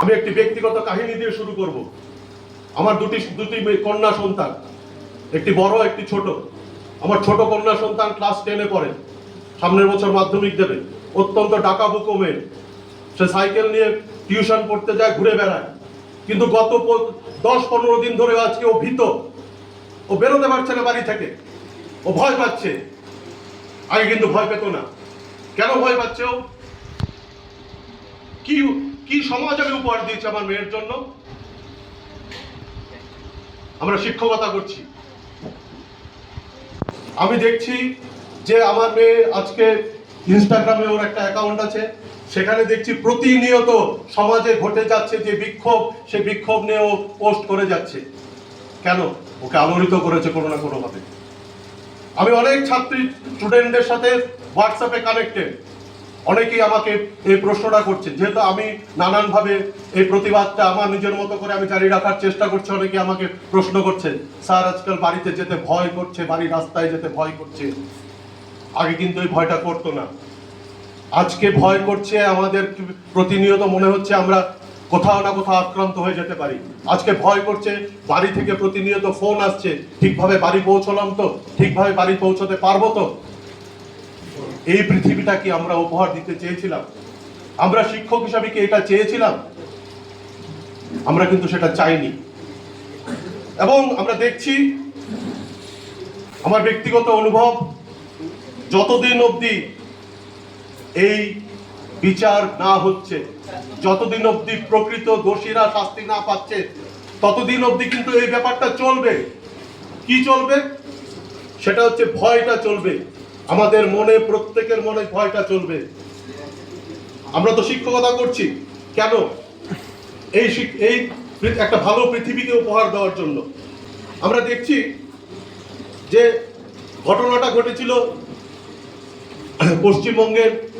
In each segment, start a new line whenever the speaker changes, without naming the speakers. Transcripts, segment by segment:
আমি একটি ব্যক্তিগত কাহিনী দিয়ে শুরু করব। আমার দুটি দুটি কন্যা সন্তান। একটি বড়, একটি ছোট। আমার ছোট কন্যা সন্তান ক্লাস টেনে পড়ে। সামনের বছর মাধ্যমিক দেবে। অত্যন্ত ডাকাবুকো মেয়ে সে সাইকেল নিয়ে টিউশন পড়তে যায়, ঘুরে বেড়ায়। কিন্তু গত দশ, পনেরো দিন ধরে আজকে ও ভীত। ও বেরোতে পারছে না বাড়ি থেকে। ও ভয় পাচ্ছে। আগে কিন্তু ভয় পেত না। কেন ভয় পাচ্ছে ও? কি কি সমাজ আমি উপহার দিয়েছি আমার মেয়ের জন্য? আমরা শিক্ষকতা করছি। আমি দেখছি যে আমার মেয়ে আজকে ইনস্টাগ্রামে ওর একটা অ্যাকাউন্ট আছে। সেখানে দেখছি প্রতিনিয়ত সমাজে ঘটে যাচ্ছে যে বিক্ষোভ, সে বিক্ষোভ নিয়ে ও পোস্ট করে যাচ্ছে। কেন? ওকে আলোড়িত করেছে কোনো না কোনোভাবে। আমি অনেক ছাত্রী স্টুডেন্টদের সাথে হোয়াটসঅ্যাপে কানেক্টেড অনেকেই আমাকে এই প্রশ্নটা করছে। যেহেতু আমি নানানভাবে এই প্রতিবাদটা আমার নিজের মতো করে আমি জারি রাখার চেষ্টা করছি অনেকে আমাকে প্রশ্ন করছে, স্যার, আজকাল বাড়িতে যেতে ভয় করছে বাড়ি রাস্তায় যেতে ভয় করছে। আগে কিন্তু এই ভয়টা করতো না। আজকে ভয় করছে, আমাদের প্রতিনিয়ত মনে হচ্ছে আমরা কোথাও না কোথাও আক্রান্ত হয়ে যেতে পারি। আজকে ভয় করছে, বাড়ি থেকে প্রতিনিয়ত ফোন আসছে, ঠিকভাবে বাড়ি পৌঁছলাম তো? ঠিকভাবে বাড়ি পৌঁছতে পারব তো? এই পৃথিবীটাকে আমরা উপহার দিতে চেয়েছিলাম। আমরা শিক্ষক হিসাবে কি এটা চেয়েছিলাম? আমরা কিন্তু সেটা চাইনি। এবং আমরা দেখছি, আমার ব্যক্তিগত অনুভব, যতদিন অবধি এই বিচার না হচ্ছে, যতদিন অবধি প্রকৃত দোষীরা শাস্তি না পাচ্ছে, ততদিন অবধি কিন্তু এই ব্যাপারটা চলবে। কি চলবে? সেটা হচ্ছে ভয়টা চলবে। আমাদের মনে, প্রত্যেকের মনে ভয়টা চলবে। আমরা তো শিক্ষকতা করছি। কেন? এই এই একটা ভালো পৃথিবীকে উপহার দেওয়ার জন্য। আমরা দেখছি যে ঘটনাটা ঘটেছিল পশ্চিমবঙ্গের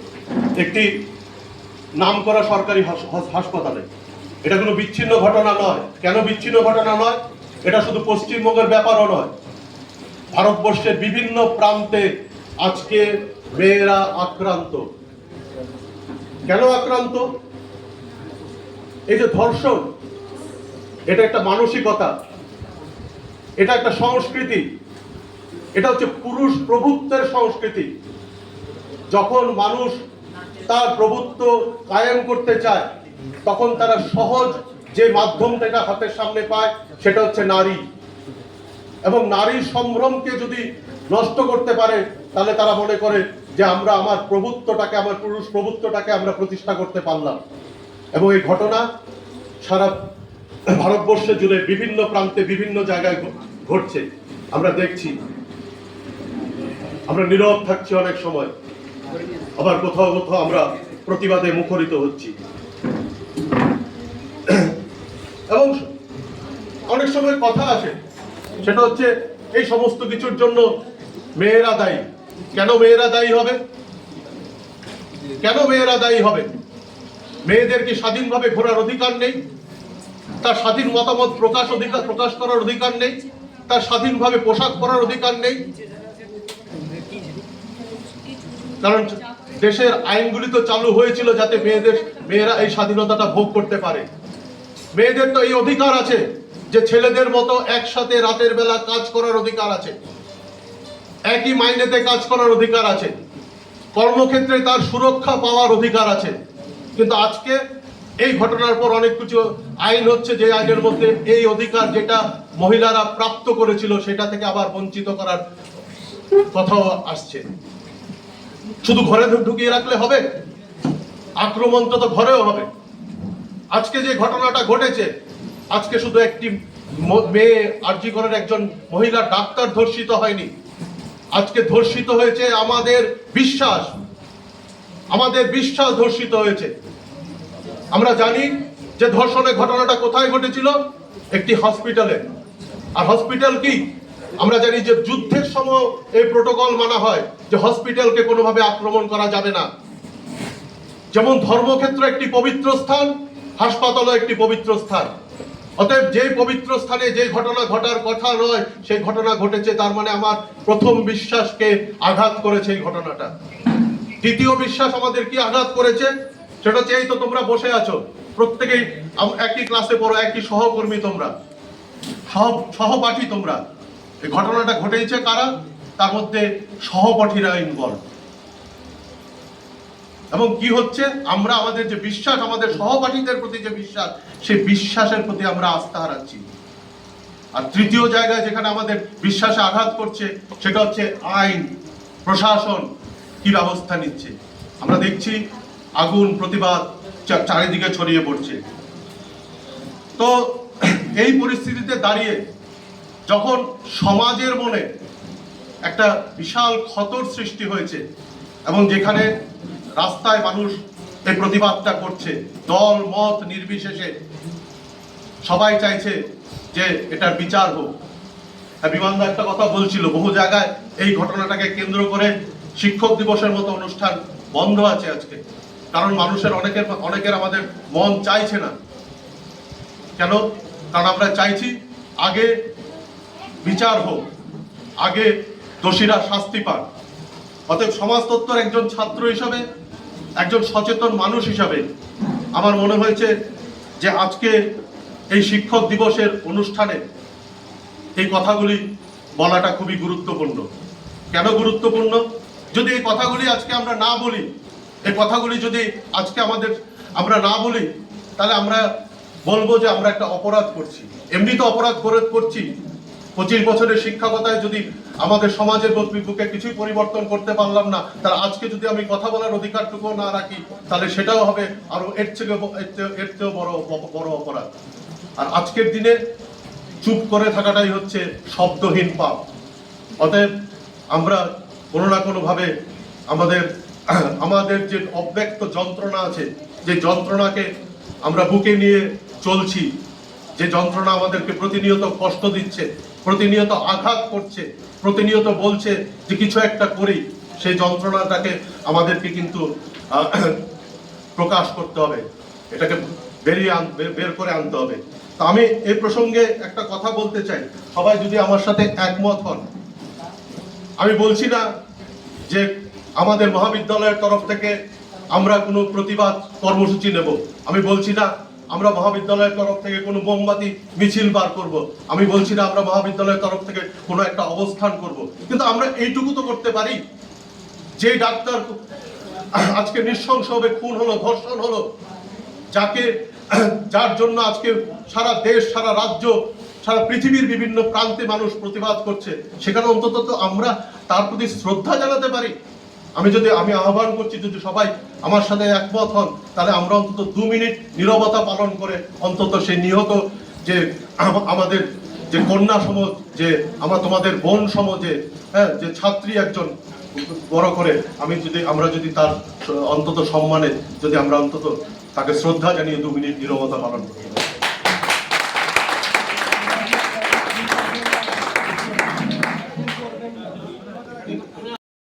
একটি নামকরা সরকারি হাস- হাস- হাসপাতালে। এটা কোনো বিচ্ছিন্ন ঘটনা নয়। কেন বিচ্ছিন্ন ঘটনা নয়? এটা শুধু পশ্চিমবঙ্গের ব্যাপারও নয়। ভারতবর্ষের বিভিন্ন প্রান্তে আজকে মেয়েরা আক্রান্ত। কেন আক্রান্ত? এই যে ধর্ষণ, এটা একটা মানসিকতা, এটা একটা সংস্কৃতি, এটা হচ্ছে পুরুষ প্রভুত্বের সংস্কৃতি। যখন মানুষ তার প্রভুত্ব কায়েম করতে চায়, তখন তারা সহজ যে মাধ্যমটা হাতের সামনে পায়, সেটা হচ্ছে নারী। এবং নারীর সম্ভ্রমকে যদি নষ্ট করতে পারে তাহলে তারা মনে করে যে আমরা আমার প্রভুত্বটাকে, আমার পুরুষ প্রভুত্বটাকে আমরা প্রতিষ্ঠা করতে পারলাম। এবং এই ঘটনা সারা ভারতবর্ষে জুড়ে বিভিন্ন প্রান্তে, বিভিন্ন জায়গায় ঘটছে। আমরা দেখছি। আমরা নীরব থাকছি অনেক সময়। আবার কোথাও কোথাও আমরা প্রতিবাদে মুখরিত হচ্ছি। এবং অনেক সময় কথা আসে। সেটা হচ্ছে এই সমস্ত কিছুর জন্য মেয়েরা দায়ী। কেন মেয়েরা দায়ী হবে? কেন মেয়েরা দায়ী হবে? মেয়েদের কি স্বাধীনভাবে ঘোরার অধিকার নেই? তার স্বাধীন মতামত প্রকাশ অধিকার প্রকাশ করার অধিকার নেই? তার স্বাধীনভাবে পোশাক পরার অধিকার নেই? কারণ দেশের আইনগুলি তো চালু হয়েছিল যাতে মেয়েদের, মেয়েরা এই স্বাধীনতাটা ভোগ করতে পারে। মেয়েদের তো এই অধিকার আছে যে ছেলেদের মতো একসাথে রাতের বেলা কাজ করার অধিকার আছে। একই মাইনেতে কাজ করার অধিকার আছে। কর্মক্ষেত্রে তার সুরক্ষা পাওয়ার অধিকার আছে। কিন্তু আজকে এই ঘটনার পর অনেক কিছু আইন হচ্ছে যে আইনের মধ্যে এই অধিকার যেটা মহিলারা প্রাপ্ত করেছিল সেটা থেকে আবার বঞ্চিত করার কথাও আসছে। শুধু ঘরে ঢুকিয়ে রাখলে হবে? আক্রমণ তো ঘরেও হবে। আজকে যে ঘটনাটা ঘটেছে, আজকে শুধু একটি মেয়ে আরজি করের একজন মহিলা ডাক্তার ধর্ষিত হয়নি। আজকে ধর্ষিত হয়েছে আমাদের বিশ্বাস। আমাদের বিশ্বাস ধর্ষিত হয়েছে। আমরা জানি যে ধর্ষণের ঘটনাটা কোথায় ঘটেছিল? একটি হসপিটালে। আর হসপিটাল কি? আমরা জানি যে যুদ্ধের সময় এই প্রোটোকল মানা হয় যে হসপিটালকে কোনোভাবে আক্রমণ করা যাবে না। যেমন ধর্মক্ষেত্র একটি পবিত্র স্থান, হাসপাতালও একটি পবিত্র স্থান। অতএব যে পবিত্র স্থানে যে ঘটনা ঘটার কথা নয়, সেই ঘটনা ঘটেছে, তার মানে আমার প্রথম বিশ্বাসকে আঘাত করেছে এই ঘটনাটা। দ্বিতীয় বিশ্বাস আমাদের কি আঘাত করেছে? সেটা হচ্ছে এই তো তোমরা বসে আছো। প্রত্যেকেই একই ক্লাসে পড়ো, একই সহকর্মী তোমরা। সহ সহপাঠী তোমরা। এই ঘটনাটা ঘটেছে কারা? তার মধ্যে সহপাঠীরা ইনভলভ এবং কি হচ্ছে? আমরা আমাদের যে বিশ্বাস, আমাদের সহপাঠীদের প্রতি যে বিশ্বাস, সেই বিশ্বাসের প্রতি আমরা আস্থা হারাচ্ছি। আর তৃতীয় জায়গায় যেখানে আমাদের বিশ্বাসে আঘাত করছে, সেটা হচ্ছে আইন, প্রশাসন কি ব্যবস্থা নিচ্ছে? আমরা দেখছি আগুন, প্রতিবাদ চারিদিকে ছড়িয়ে পড়ছে। তো এই পরিস্থিতিতে দাঁড়িয়ে যখন সমাজের মনে একটা বিশাল ক্ষতর সৃষ্টি হয়েছে এবং যেখানে রাস্তায় মানুষ এই প্রতিবাদটা করছে। দল, মত নির্বিশেষে। সবাই চাইছে যে এটার বিচার হোক। বিমানদা একটা কথা বলছিল, বহু জায়গায় এই ঘটনাটাকে কেন্দ্র করে শিক্ষক দিবসের মতো অনুষ্ঠান বন্ধ আছে আজকে। কারণ মানুষের অনেকের অনেকের আমাদের মন চাইছে না। কেন? কারণ আমরা চাইছি আগে বিচার হোক, আগে দোষীরা শাস্তি পান অতএব সমাজতত্ত্বর একজন ছাত্র হিসাবে একজন সচেতন মানুষ হিসাবে আমার মনে হয়েছে যে আজকে এই শিক্ষক দিবসের অনুষ্ঠানে এই কথাগুলি বলাটা খুবই গুরুত্বপূর্ণ। কেন গুরুত্বপূর্ণ? যদি এই কথাগুলি আজকে আমরা না বলি, এই কথাগুলি যদি আজকে আমাদের আমরা না বলি, তাহলে আমরা বলব যে আমরা একটা অপরাধ করছি। এমনি তো অপরাধ করে করছি। পঁচিশ বছরের শিক্ষকতায় যদি আমাদের সমাজের বুক- কিছুই পরিবর্তন করতে পারলাম না, তাহলে আজকে যদি আমি কথা বলার অধিকারটুকু না রাখি, তাহলে সেটাও হবে আরও এর থেকে এর চেয়েও বড় বড় অপরাধ। আর আজকের দিনে চুপ করে থাকাটাই হচ্ছে শব্দহীন পাপ। অতএব আমরা কোনো না কোনোভাবে আমাদের আমাদের যে অব্যক্ত যন্ত্রণা আছে, যে যন্ত্রণাকে আমরা বুকে নিয়ে চলছি, যে যন্ত্রণা আমাদেরকে প্রতিনিয়ত কষ্ট দিচ্ছে প্রতিনিয়ত আঘাত করছে, প্রতিনিয়ত বলছে যে কিছু একটা করি, সেই যন্ত্রণাটাকে আমাদেরকে কিন্তু প্রকাশ করতে হবে, এটাকে বেরিয়ে আন বের করে আনতে হবে। তো আমি এই প্রসঙ্গে একটা কথা বলতে চাই, সবাই যদি আমার সাথে একমত হন। আমি বলছি না যে আমাদের মহাবিদ্যালয়ের তরফ থেকে আমরা কোনো প্রতিবাদ কর্মসূচি নেব, আমি বলছি না আমরা মহাবিদ্যালয়ের তরফ থেকে কোনো মোমবাতি, মিছিল বার করব। আমি বলছি না আমরা মহাবিদ্যালয়ের তরফ থেকে কোনো একটা অবস্থান করব। কিন্তু আমরা এইটুকু তো করতে পারি। যে ডাক্তার আজকে নৃশংসভাবে খুন হলো, ধর্ষণ হলো, যাকে, যার জন্য আজকে সারা দেশ, সারা রাজ্য, সারা পৃথিবীর বিভিন্ন প্রান্তে মানুষ প্রতিবাদ করছে, সেখানে অন্তত আমরা তার প্রতি শ্রদ্ধা জানাতে পারি। আমি যদি, আমি আহ্বান করছি যদি সবাই আমার সাথে একমত হন, তাহলে আমরা অন্তত দু মিনিট নীরবতা পালন করে অন্তত সেই নিহত যে আমাদের যে কন্যা সমাজ যে আমার, তোমাদের বোন সমাজে হ্যাঁ যে ছাত্রী একজন বড় করে, আমি যদি, আমরা যদি তার অন্তত সম্মানে, যদি আমরা অন্তত তাকে শ্রদ্ধা জানিয়ে দু মিনিট নীরবতা পালন করি।